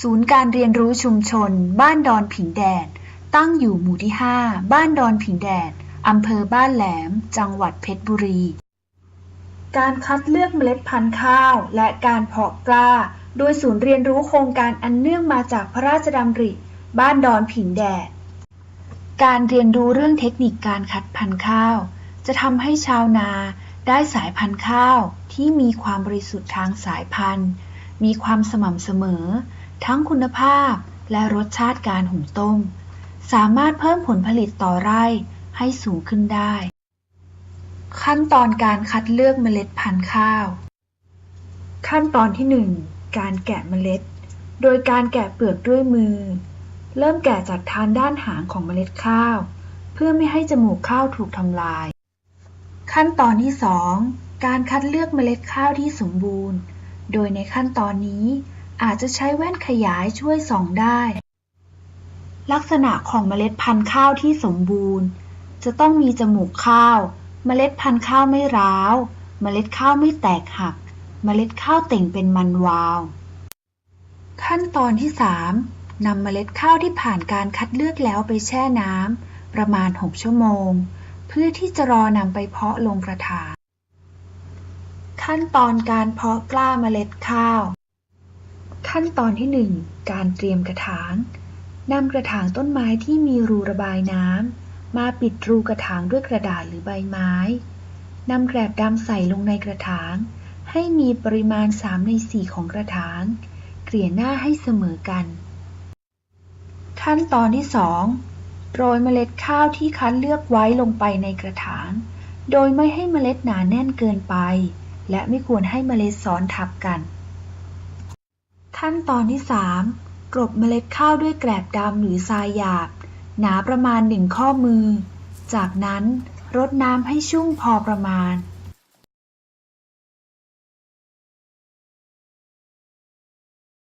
ศูนย์การเรียนรู้ชุมชน บ้านดอนผิงแดด ตั้งอยู่หมู่ที่ 5 บ้านดอนผิงแดดอำเภอบ้านแหลม จังหวัดเพชรบุรี การคัดเลือกเมล็ดพันธุ์ข้าว และการเพาะกล้า โดยศูนย์เรียนรู้โครงการอันเนื่องมาจากพระราชดำริ บ้านดอนผิงแดด การเรียนรู้เรื่องเทคนิคการคัดพันธุ์ข้าว จะทำให้ชาวนาได้สายพันธุ์ข้าวที่มีความบริสุทธิ์ทางสายพันธุ์ มีความสม่ำเสมอ ทั้งคุณภาพและรสชาติการหุงต้ม สามารถเพิ่มผลผลิตต่อไร่ให้สูงขึ้นได้ ขั้นตอนการคัดเลือกเมล็ดพันธุ์ข้าว ขั้นตอนที่ 1 การแกะเมล็ด โดยการแกะเปลือกด้วยมือ เริ่มแกะจากทางด้านหางของเมล็ดข้าว เพื่อไม่ให้จมูกข้าวถูกทำลาย ขั้นตอนที่ 2 การคัดเลือกเมล็ดข้าวที่สมบูรณ์ โดยในขั้นตอนนี้ อาจจะใช้แว่นขยายช่วยส่องได้ ลักษณะของเมล็ดพันธุ์ข้าวที่สมบูรณ์ จะต้องมีจมูกข้าว เมล็ดพันธุ์ข้าวไม่ร้าว เมล็ดข้าวไม่แตกหัก เมล็ดข้าวเต่งเป็นมันวาว ขั้นตอนที่ 3นำเมล็ดข้าวที่ผ่านการคัดเลือกแล้วไปแช่น้ำประมาณ 6 ชั่วโมง เพื่อที่จะรอนำไปเพาะลงกระถางขั้นตอนการเพาะกล้าเมล็ดข้าว ขั้นตอนที่ 1 การเตรียมกระถาง นำกระถางต้นไม้ที่มีรูระบายน้ำมาปิดรูกระถางด้วยกระดาษหรือใบไม้ นำแกลบดำใส่ลงในกระถาง ให้มีปริมาณ 3 ใน 4 ของกระถาง เกลี่ยหน้าให้เสมอกัน ขั้นตอนที่ 2 โรยเมล็ดข้าวที่คัดเลือกไว้ลงไปในกระถาง โดยไม่ให้เมล็ดหนาแน่นเกินไป และไม่ควรให้เมล็ดซ้อนทับกัน ขั้นตอนที่ 3กรบเมล็ดข้าวด้วยแกลบดำหรือทรายหยาบ หนาประมาณหนึ่งข้อมือ จากนั้นรดน้ำให้ชุ่มพอประมาณ